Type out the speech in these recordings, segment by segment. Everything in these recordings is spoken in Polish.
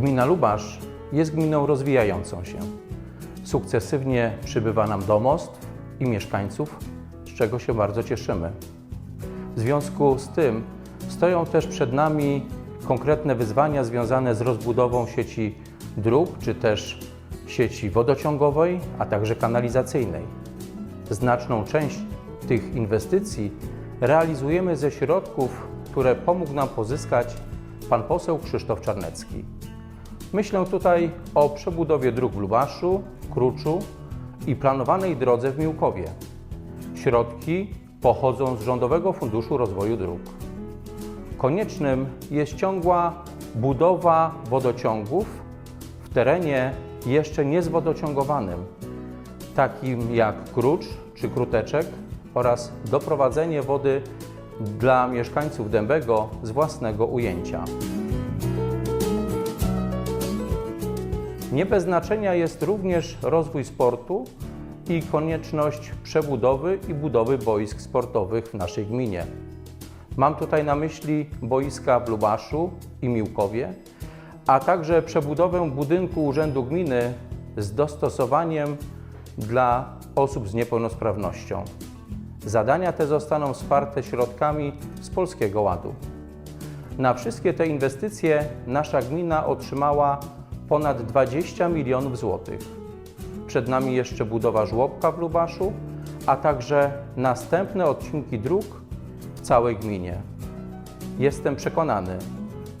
Gmina Lubasz jest gminą rozwijającą się. Sukcesywnie przybywa nam domostw i mieszkańców, z czego się bardzo cieszymy. W związku z tym stoją też przed nami konkretne wyzwania związane z rozbudową sieci dróg czy też sieci wodociągowej, a także kanalizacyjnej. Znaczną część tych inwestycji realizujemy ze środków, które pomógł nam pozyskać pan poseł Krzysztof Czarnecki. Myślę tutaj o przebudowie dróg w Lubaszu, Kruczu i planowanej drodze w Miłkowie. Środki pochodzą z Rządowego Funduszu Rozwoju Dróg. Koniecznym jest ciągła budowa wodociągów w terenie jeszcze niezwodociągowanym, takim jak Krucz czy Kruteczek oraz doprowadzenie wody dla mieszkańców Dębego z własnego ujęcia. Nie bez znaczenia jest również rozwój sportu i konieczność przebudowy i budowy boisk sportowych w naszej gminie. Mam tutaj na myśli boiska w Lubaszu i Miłkowie, a także przebudowę budynku Urzędu Gminy z dostosowaniem dla osób z niepełnosprawnością. Zadania te zostaną wsparte środkami z Polskiego Ładu. Na wszystkie te inwestycje nasza gmina otrzymała ponad 20 milionów złotych. Przed nami jeszcze budowa żłobka w Lubaszu, a także następne odcinki dróg w całej gminie. Jestem przekonany,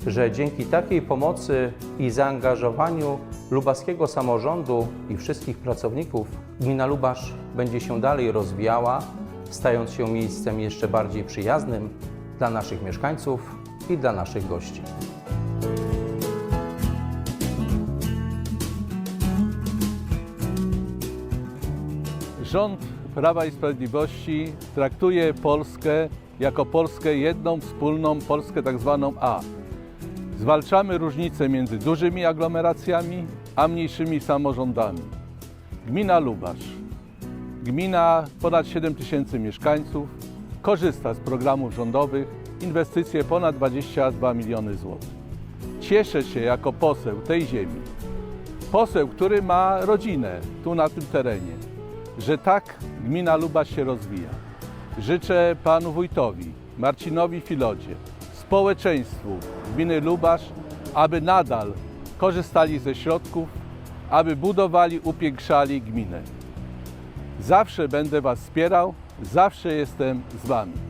że dzięki takiej pomocy i zaangażowaniu lubaskiego samorządu i wszystkich pracowników, gmina Lubasz będzie się dalej rozwijała, stając się miejscem jeszcze bardziej przyjaznym dla naszych mieszkańców i dla naszych gości. Rząd Prawa i Sprawiedliwości traktuje Polskę jako Polskę jedną, wspólną Polskę tak zwaną A. Zwalczamy różnice między dużymi aglomeracjami a mniejszymi samorządami. Gmina Lubasz, gmina ponad 7 tysięcy mieszkańców, korzysta z programów rządowych, inwestycje ponad 22 miliony złotych. Cieszę się jako poseł tej ziemi, poseł, który ma rodzinę tu na tym terenie, że tak gmina Lubasz się rozwija. Życzę panu wójtowi Marcinowi Filodzie, społeczeństwu gminy Lubasz, aby nadal korzystali ze środków, aby budowali, upiększali gminę. Zawsze będę was wspierał, zawsze jestem z wami.